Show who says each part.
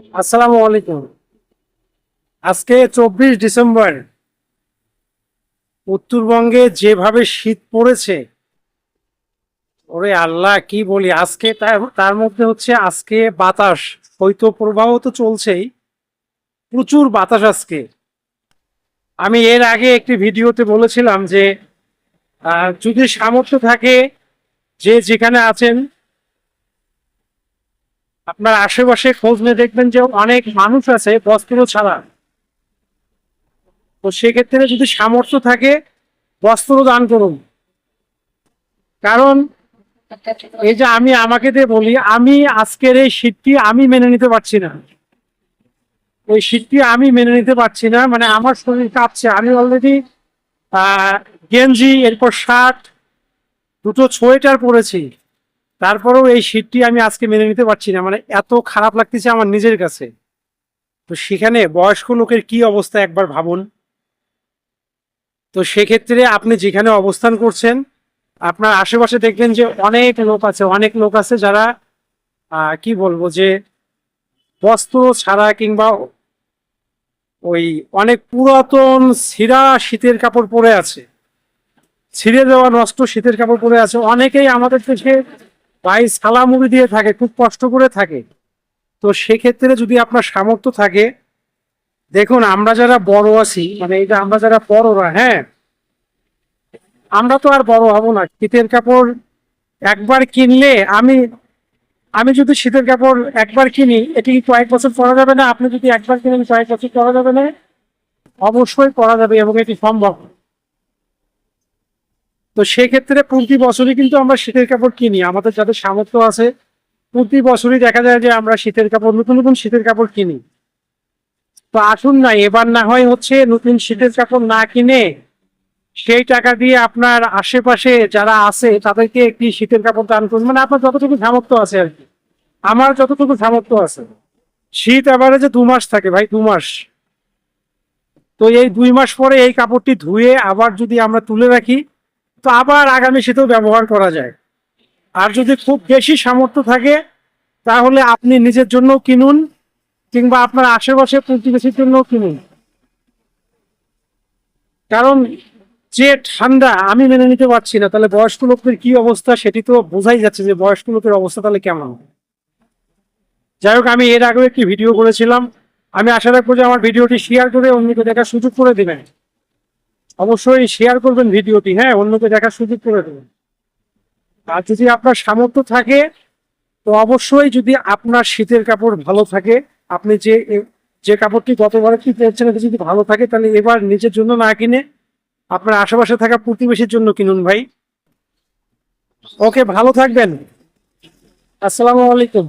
Speaker 1: আসসালামু আলাইকুম। আজকে চব্বিশ ডিসেম্বর। উত্তরবঙ্গে যেভাবে শীত পড়েছে, ওরে আল্লাহ, কি বলি? আজকে তার মধ্যে হচ্ছে আজকে বাতাস শৈত্য প্রবাহ তো চলছেই, প্রচুর বাতাস আজকে। আমি এর আগে একটি ভিডিওতে বলেছিলাম যে যদি সামর্থ্য থাকে, যে যেখানে আছেন আপনার আশেপাশে খোঁজ নিয়ে দেখবেন যে অনেক মানুষ আছে বস্ত্র ছাড়া। তো সেক্ষেত্রে যদি সামর্থ্য থাকে, বস্ত্র দান করুন। কারণ এই যে আমি আমাকে দিয়ে বলি, আমি আজকের এই শীতটি আমি মেনে নিতে পারছি না। এই শীতটি আমি মেনে নিতে পারছি না মানে আমার শরীর কাঁপছে। আমি অলরেডি গেঞ্জি, এরপর শার্ট, দুটো সোয়েটার পরেছি। তারপরেও এই শীতটি আমি আজকে মেনে নিতে পারছি না। মানে এত খারাপ লাগতেছে আমার নিজের কাছে। তো সেখানে বয়স্ক লোকের কি অবস্থা একবার ভাবুন। তো সেক্ষেত্রে আপনি যেখানে অবস্থান করছেন, আপনার আশেপাশে দেখবেন যে অনেক লোক আছে, অনেক লোক আছে যারা কি বলব যে বস্ত্র ছাড়া কিংবা ওই অনেক পুরাতন ছিঁড়া শীতের কাপড় পরে আছে। ছিঁড়ে দেওয়া নষ্ট শীতের কাপড় পরে আছে। অনেকেই আমাদের দেশে ভাই সালা মুড়ি দিয়ে থাকে, খুব কষ্ট করে থাকে। তো সেক্ষেত্রে যদি আপনার সামর্থ্য থাকে, দেখুন আমরা যারা বড় আছি মানে এটা আমরা যারা বড়রা হ্যাঁ আমরা তো আর বড় হব না। শীতের কাপড় একবার কিনলে আমি আমি যদি শীতের কাপড় একবার কিনি, এটি কয়েক বছর পরা যাবে না? আপনি যদি একবার কিনেন, কয়েক বছর পরা যাবে না? অবশ্যই পরা যাবে এবং এটি সম্ভব। তো সেক্ষেত্রে প্রতি বছরই কিন্তু আমরা শীতের কাপড় কিনি। আমাদের যাদের সামর্থ্য আছে, প্রতি বছরই দেখা যায় যে আমরা শীতের কাপড়, নতুন নতুন শীতের কাপড় কিনি। তো আসুন না, এবার না হয় হচ্ছে নতুন শীতের কাপড় না কিনে সেই টাকা দিয়ে আপনার আশেপাশে যারা আছে, তাদেরকে একটি শীতের কাপড় দান করুন। মানে আপনার যতটুকু সামর্থ্য আছে আর কি। আমার যতটুকু সামর্থ্য আছে। শীত এবারে যে দু মাস থাকে ভাই, দু মাস। তো এই দুই মাস পরে এই কাপড়টি ধুয়ে আবার যদি আমরা তুলে রাখি তো আবার আগামী শীতেও ব্যবহার করা যায়। আর যদি খুব বেশি সামর্থ্য থাকে, তাহলে আপনি নিজের জন্য কিনুন, কিংবা আপনার আশেপাশে প্রতিবেশীর জন্য কিনুন। কারণ যে ঠান্ডা আমি মেনে নিতে পারছি না, তাহলে বয়স্ক লোকদের কি অবস্থা সেটি তো বোঝাই যাচ্ছে যে বয়স্ক লোকের অবস্থা তাহলে কেমন। যাই হোক, আমি এর আগেও একটি ভিডিও করেছিলাম। আমি আশা রাখব যে আমার ভিডিওটি শেয়ার করে অন্যকে দেখার সুযোগ করে দিবেন। অবশ্যই শেয়ার করবেন ভিডিওটি হ্যাঁ অন্যকে দেখার সুযোগ করে দেবেন। আর যদি আপনার সামর্থ্য থাকে, তো অবশ্যই যদি আপনার শীতের কাপড় ভালো থাকে, আপনি যে যে কাপড়টি গতবার কি পেয়েছেন এটা যদি ভালো থাকে, তাহলে এবার নিজের জন্য না কিনে আপনার আশেপাশে থাকা প্রতিবেশীর জন্য কিনুন ভাই। ওকে, ভালো থাকবেন। আসসালামু আলাইকুম।